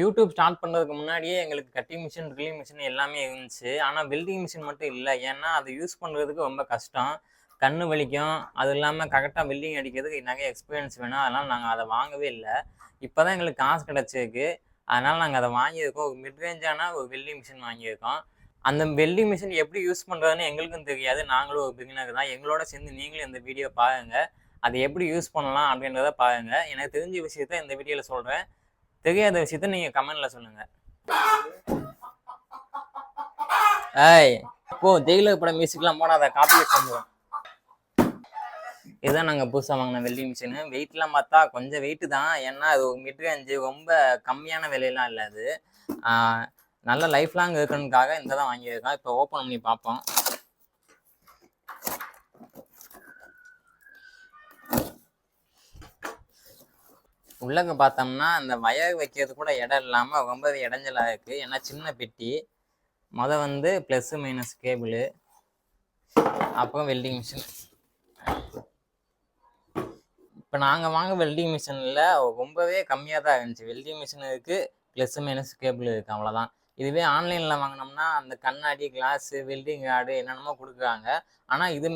YouTube start பண்ணுறதுக்கு முன்னாடியே எங்களுக்கு கட்டிங் மிஷின் ட்ரில்லிங் மிஷின் எல்லாமே இருந்துச்சு. ஆனால் வெல்டிங் மிஷின் மட்டும் இல்லை. ஏன்னா அதை யூஸ் பண்ணுறதுக்கு ரொம்ப கஷ்டம். கண்ணு வலிக்கும். அது இல்லாமல் கரெக்டாக வெல்டிங் அடிக்கிறதுக்கு நிறைய எக்ஸ்பீரியன்ஸ் வேணும். அதனால் நாங்கள் அதை வாங்கவே இல்லை. இப்போ தான் எங்களுக்கு காசு கிடச்சிருக்கு. அதனால் நாங்கள் அதை வாங்கியிருக்கோம். ஒரு மிட்ரேஞ்சான ஒரு வெல்டிங் மிஷின் வாங்கியிருக்கோம். அந்த வெல்டிங் மிஷின் எப்படி யூஸ் பண்ணுறதுன்னு எங்களுக்கும் தெரியாது. நாங்களும் ஒரு பிகினர் தான். எங்களோட சேர்ந்து நீங்களும் இந்த வீடியோ பாருங்கள் அதை எப்படி யூஸ் பண்ணலாம் அப்படின்றத பாருங்கள் எனக்கு தெரிஞ்ச விஷயத்த இந்த வீடியோவில் சொல்கிறேன் தெரியாத. விஷயத்த நீங்க கமெண்ட்ல சொல்லுங்க. ஏய் போ ஜெயிலர் படம் மியூசிக்லாம் அதை காப்பி பண்ணுவோம் இதுதான் நாங்கள் புதுசாக வாங்கின வெல்டிங் மிஷினு வெயிட்லாம் பார்த்தா கொஞ்சம் வெயிட்டு தான். ஏன்னா அது மிட் ரேஞ்சு ரொம்ப கம்மியான விலையெல்லாம் இல்லை அது. ஆஹ் நல்ல லைஃப் லாங் இருக்கணுக்காக இந்த தான் வாங்கியிருக்கோம். இப்போ ஓப்பன் பண்ணி பார்ப்போம். உள்ளங்க பார்த்தோம்னா அந்த வயர் வைக்கிறது கூட இடம் இல்லாமல் ரொம்பவே இடைஞ்சலாக இருக்குது ஏன்னா சின்ன பெட்டி. மொதல் வந்து ப்ளஸ்ஸு மைனஸ் கேபிள் அப்புறம் வெல்டிங் மிஷின் இப்போ நாங்கள் வாங்க வெல்டிங் மிஷினில் ரொம்பவே கம்மியாக தான் இருந்துச்சு. வெல்டிங் மிஷின் இருக்குது ப்ளஸ்ஸு மைனஸ் கேபிள் இருக்குது அவ்வளோதான் இதுவே ஆன்லைனில் வாங்கினோம்னா அந்த கண்ணாடி கிளாஸு வெல்டிங் கார்டு என்னென்னமோ கொடுக்குறாங்க. ஆனால் இது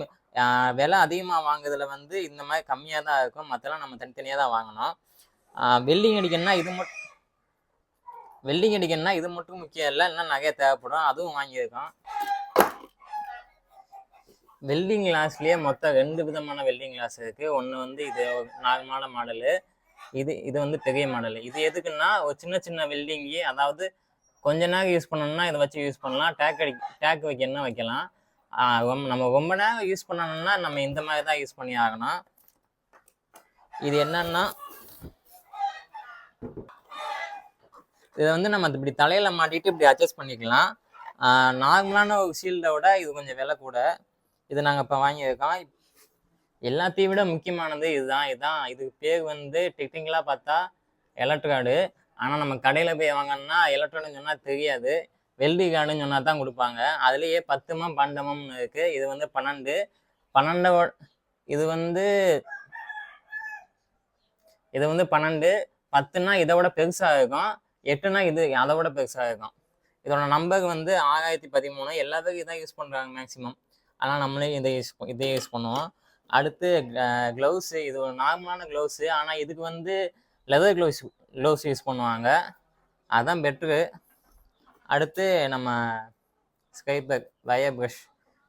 விலை அதிகமாக வாங்குறதுல வந்து இந்த மாதிரி கம்மியாக தான் இருக்கும். மற்றெல்லாம் நம்ம தனித்தனியாக தான் வாங்கினோம் வெல்டிங் அடிக்கணும்னா இது மட்டும் வெல்டிங் அடிக்கணும்னா இது மட்டும் முக்கியம் இல்லை இன்னும் நகை தேவைப்படும் அதுவும் வாங்கியிருக்கோம். வெல்டிங் கிளாஸ்லேயே மொத்தம் ரெண்டு விதமான வெல்டிங் கிளாஸ் இருக்குது ஒன்று வந்து இது நார்மலான மாடலு இது இது வந்து பெரிய மாடலு இது எதுக்குன்னா ஒரு சின்ன சின்ன வெல்டிங்கே அதாவது கொஞ்ச நேரம் யூஸ் பண்ணணும்னா இதை வச்சு யூஸ் பண்ணலாம். டேக் அடி டேக் வைக்கணும்னா வைக்கலாம். ரொம்ப- நம்ம ரொம்ப நேரம் யூஸ் பண்ணணும்னா நம்ம இந்த மாதிரி தான் யூஸ் பண்ணி ஆகணும். இது என்னன்னா இதை வந்து நம்ம இப்படி தலையில் மாட்டிட்டு இப்படி அட்ஜஸ்ட் பண்ணிக்கலாம். நார்மலான ஒரு ஷீல்டை விட இது கொஞ்சம் விலை கூட. இது நாங்கள் இப்போ வாங்கியிருக்கோம். எல்லாத்தையும் விட முக்கியமானது இதுதான். இதுதான் இதுக்கு பேர் வந்து டெக்னிக்கலாக பார்த்தா எலக்ட்ராடு ஆனால் நம்ம கடையில் போய் வாங்கினோம்னா எலக்ட்ராடுன்னு சொன்னால் தெரியாது. வெல்டி கார்டுன்னு சொன்னால் தான் கொடுப்பாங்க. அதுலேயே பத்துமம் பன்னெண்டுமம்னு இருக்குது இது வந்து பன்னெண்டு. பன்னெண்டோ இது வந்து இது வந்து பன்னெண்டு. பத்துனா இதை விட பெருசாக இருக்கும் எட்டுனா இது அதை விட பெருசாக இருக்கும் இதோட நம்பர் வந்து ஆறாயிரத்தி பதிமூணு. எல்லாத்துக்கும் இதான் யூஸ் பண்ணுறாங்க மேக்ஸிமம் ஆனால் நம்மளே இதை யூஸ் இதே யூஸ் பண்ணுவோம். அடுத்து க்ளவுஸு இது ஒரு நார்மலான க்ளவுஸு ஆனால் இதுக்கு வந்து லெதர் க்ளவுஸ் க்ளவுஸ் யூஸ் பண்ணுவாங்க. அதான் பெட்ரு அடுத்து நம்ம ஸ்கைபர் வயர் ப்ரஷ்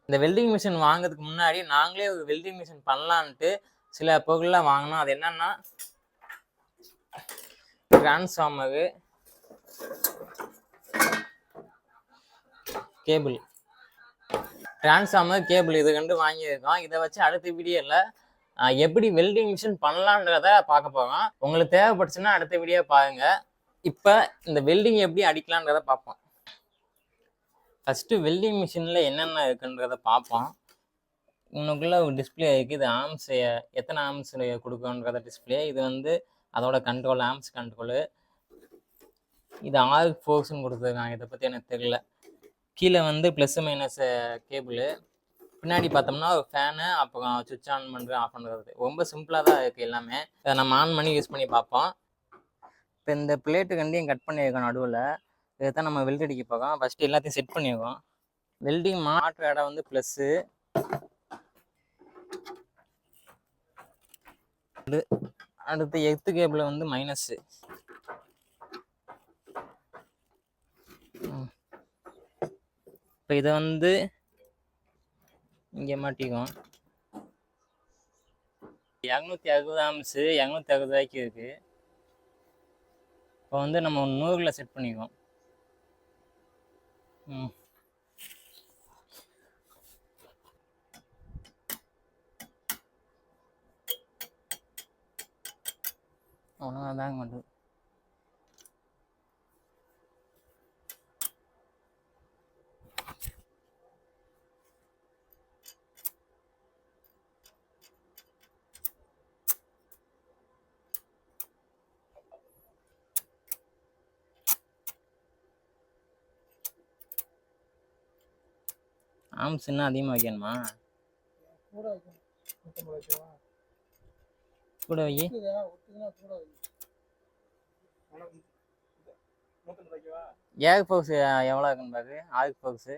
இந்த வெல்டிங் மிஷின் வாங்குறதுக்கு முன்னாடி நாங்களே ஒரு வெல்டிங் மிஷின் பண்ணலான்ட்டு சில பொருள்லாம் வாங்கினோம். அது என்னன்னா டிரான்ஸ்ஃபார்மரு கேபிள் டிரான்ஸ்ஃபார்மர் கேபிள் இது கண்டு வாங்கியிருக்கோம். இதை வச்சு அடுத்த வீடியோவில் எப்படி வெல்டிங் மிஷின் பண்ணலான்றத பார்க்க போகிறோம் உங்களுக்கு தேவைப்பட்டுச்சுன்னா அடுத்த வீடியோ பாருங்க. இப்போ இந்த வெல்டிங் எப்படி அடிக்கலான்றதை பார்ப்போம். ஃபஸ்ட்டு வெல்டிங் மிஷினில் என்னென்ன இருக்குன்றத பார்ப்போம். உனக்குள்ள ஒரு டிஸ்பிளே இருக்குது. இது ஆம்ஸ் எத்தனை ஆம்ஸ் கொடுக்குன்றத டிஸ்பிளே இது வந்து அதோட கண்ட்ரோல் ஆம்ஸ் கண்ட்ரோலு இது ஆறு ஃபோர்ஸ்னு கொடுத்துருக்காங்க. இதை பற்றி எனக்கு தெரியல. கீழே வந்து ப்ளஸ் மைனஸ் கேபிள் பின்னாடி பார்த்தோம்னா ஒரு ஃபேனு அப்புறம் சுவிட்ச் ஆன் பண்ணுறது ஆஃப் பண்ணுறது ரொம்ப சிம்பிளாக தான் இருக்குது எல்லாமே. இதை நம்ம ஆன் பண்ணி யூஸ் பண்ணி பார்ப்போம். இப்போ இந்த பிளேட்டு கண்டியும் கட் பண்ணியிருக்கோம் நடுவில். இதை தான் நம்ம வெல்ட் அடிக்க போகிறோம். ஃபஸ்ட்டு எல்லாத்தையும் செட் பண்ணியிருக்கோம். வெல்டிங் மாற்ற இடம் வந்து ப்ளஸ்ஸு அடுத்து எர்த்து கேபிள் வந்து மைனஸ்ஸு இப்போ இதை வந்து இங்கே மாட்டிக்குவோம். இரநூத்தி அறுபது ஆம்ஸு இரநூத்தி அறுபது ரூபாய்க்கு இருக்குது இப்போ வந்து நம்ம நூறில் செட் பண்ணிக்குவோம். ம். ஒன்றும் தாங்க மாட்டேது ஆம்ஸ் இன்னும் அதிகமாக வைக்கணுமா? கூட வைக்கணும். நூற்றம்பது வைக்கவா? கூட வை ஏக் பவுஸ் எவ்வளோ இருக்குன்னு பாக்கு? ஆக் பவுஸ்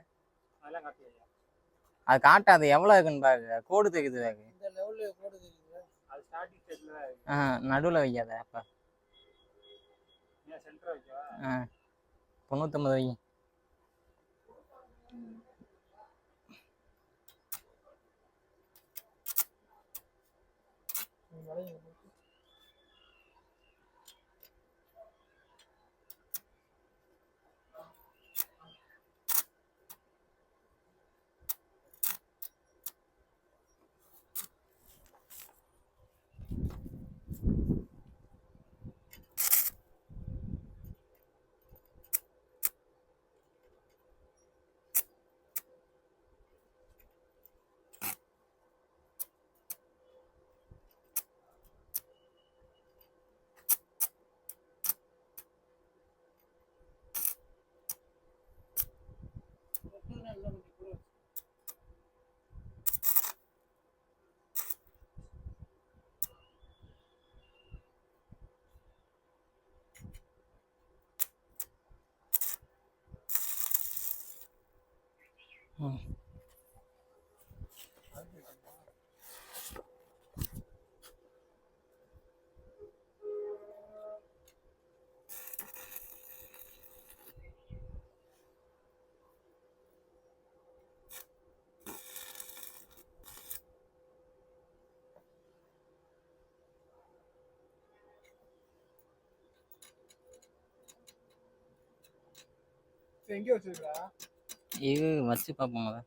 அது காட்டாது எவ்வளோ இருக்குன்னு பாரு கோடு தெரியுது பாக்கு. ஆ நடுவில் வைக்காத அப்போ. தொண்ணூத்தொம்பது வை Apa ini? 어. 응. 생겨줄까? இது வச்சு பார்ப்போம் அதை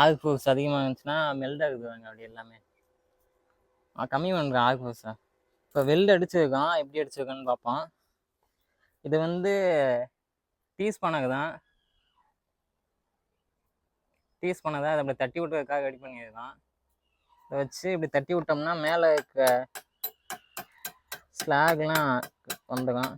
ஆக் ஃபோர்ஸ் அதிகமாக இருந்துச்சுன்னா மெல்ட் ஆகுதுவாங்க அப்படி எல்லாமே. கம்மி பண்ணுறேன் ஆக் ஃபோர்ஸை இப்போ வெல்டு அடிச்சிருக்கான். எப்படி அடிச்சிருக்கான்னு பார்ப்போம். இது வந்து டீஸ் பண்ணக்கு தான். டீஸ் பண்ணதான் அதை அப்படி தட்டி விட்டுறதுக்காக ரெடி பண்ணியிருக்கான். இதை வச்சு இப்படி தட்டி விட்டோம்னா மேலே இருக்க ஸ்லாக்லாம் வந்துடும்.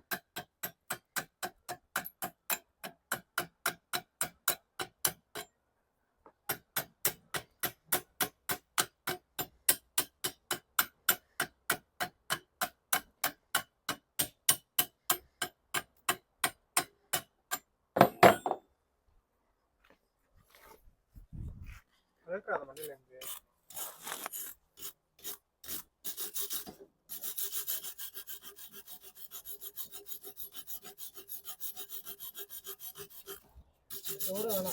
இவனும்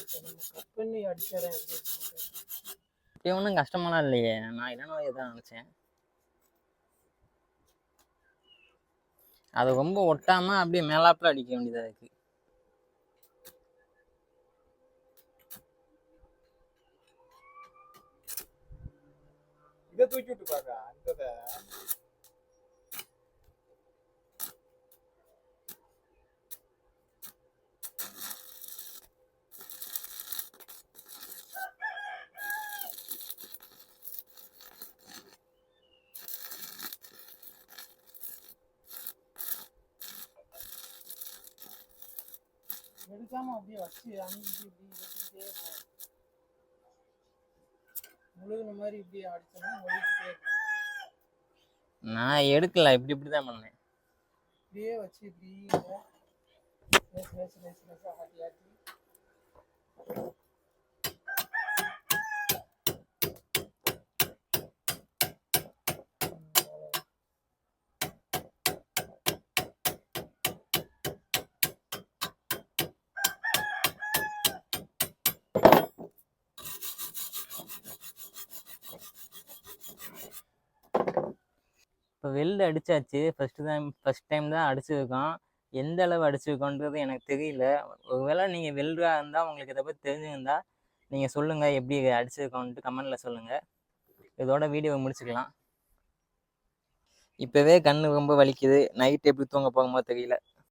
அப்படின்னு இப்படி ஒன்றும் கஷ்டமெல்லாம் இல்லையே. நான் என்னென்ன இதான் நினச்சேன். அது ரொம்ப ஒட்டாமல் அப்படியே மேலாப்பில் அடிக்க வேண்டியதாக இருக்குது இதை தூக்கி விட்டு பாக்க அந்த எடுக்காம அப்படியே வச்சு அணிஞ்சு இப்படி வச்சுக்கிட்டே முழுகுன மாதிரி இப்படி அடிச்சோம்னா நான் எடுக்கல இப்படி இப்படி தான் பண்ணேன். இப்படியே வச்சு இப்படி ஆட்டி ஆட்டி. இப்போ வெளில அடிச்சாச்சு. ஃபஸ்ட்டு டைம் ஃபஸ்ட் டைம் தான் அடிச்சிருக்கோம் எந்த அளவு அடிச்சிருக்கோன்றது எனக்கு தெரியல. ஒருவேளை நீங்கள் வெல்டாக இருந்தால் உங்களுக்கு இதை பற்றி தெரிஞ்சுருந்தால் நீங்கள் சொல்லுங்கள் எப்படி அடிச்சிருக்கோன்ட்டு கமெண்டில் சொல்லுங்கள் இதோட வீடியோவை முடிச்சுக்கலாம். இப்போவே கண்ணு ரொம்ப வலிக்குது. நைட் எப்படி தூங்க போகும்போது தெரியல.